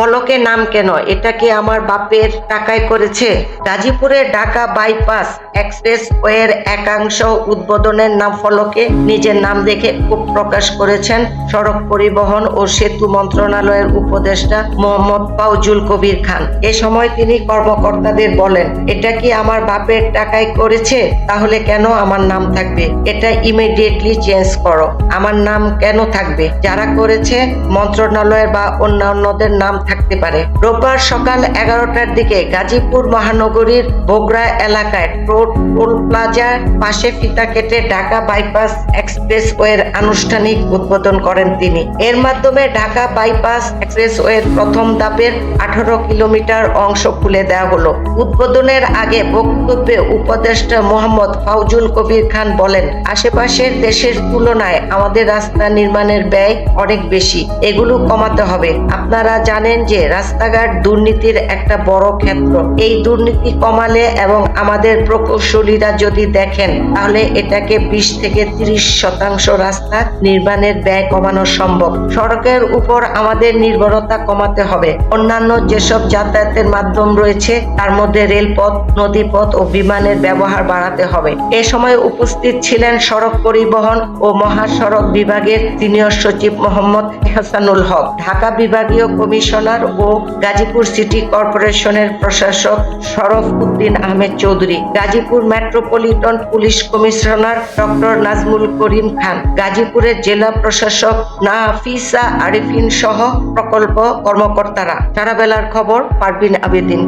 ফলকে নাম কেন? এটা কি আমার বাপের টাকায় করেছে? গাজীপুরে ঢাকা বাইপাস এক্সপ্রেস ওয়ের একাংশ উদ্বোধনের নাম ফলকে নিজের নাম দেখে ক্ষোভ প্রকাশ করেছেন সড়ক পরিবহন ও সেতু মন্ত্রণালয়ের উপদেষ্টা মোহাম্মদ পাউজুল কবির খান। এ সময় তিনি কর্মকর্তাদের বলেন, এটা কি আমার বাপের টাকায় করেছে? তাহলে কেন আমার নাম থাকবে? এটা ইমিডিয়েটলি চেঞ্জ করো। আমার নাম কেন থাকবে? যারা করেছে মন্ত্রণালয়ের বা অন্যান্যদের নাম থাকতে পারে। রোববার সকাল এগারোটার দিকে গাজীপুর মহানগরীর বগুড়া এলাকায় টোল প্লাজার পাশে ফিতা কেটে ঢাকা বাইপাস এক্সপ্রেসওয়ের আনুষ্ঠানিক উদ্বোধন করেন তিনি। এর মাধ্যমে ঢাকা বাইপাস এক্সপ্রেসওয়ের প্রথম ধাপের আঠারো কিলোমিটার অংশ খুলে দেওয়া হলো। উদ্বোধনের আগে বক্তব্যে উপদেষ্টা মোহাম্মদ ফাউজুল কবির খান বলেন, আশেপাশের দেশের তুলনায় আমাদের রাস্তা নির্মাণের ব্যয় অনেক বেশি। এগুলো কমাতে হবে। আপনারা জানেন যে রাস্তাঘাট দুর্নীতির একটা বড় ক্ষেত্র। এই দুর্নীতি কমালে এবং আমাদের প্রকৌশলীরা যদি দেখেন, তাহলে এটাকে বিশ থেকে তিরিশ শতাংশ রাস্তা নির্মাণের ব্যয় কমানো সম্ভব। সড়কের উপর আমাদের নির্ভরতা কমাতে হবে। অন্যান্য যেসব যাতায়াতের মাধ্যম রয়েছে, তার মধ্যে রেলপথ, নদীপথ ও বিমানের ব্যবহার বাড়াতে হবে। এ সময় উপস্থিত ছিলেন সড়ক পরিবহন ও মহাসড়ক বিভাগের সিনিয়র সচিব মোহাম্মদ হাসানুল হক। ঢাকা বিভাগীয় কমিশনার ও গাজীপুর সিটি কর্পোরেশনের প্রশাসক Sharaf Uddin Ahmed Chowdhury, Gazipur metropolitan police commissioner doctor Nazmul Karim Khan, গাজীপুরের জেলা প্রশাসক নাফিসা আরিফিন সহ প্রকল্প কর্মকর্তারা। সারা বেলার খবর পারবিন আবেদিন।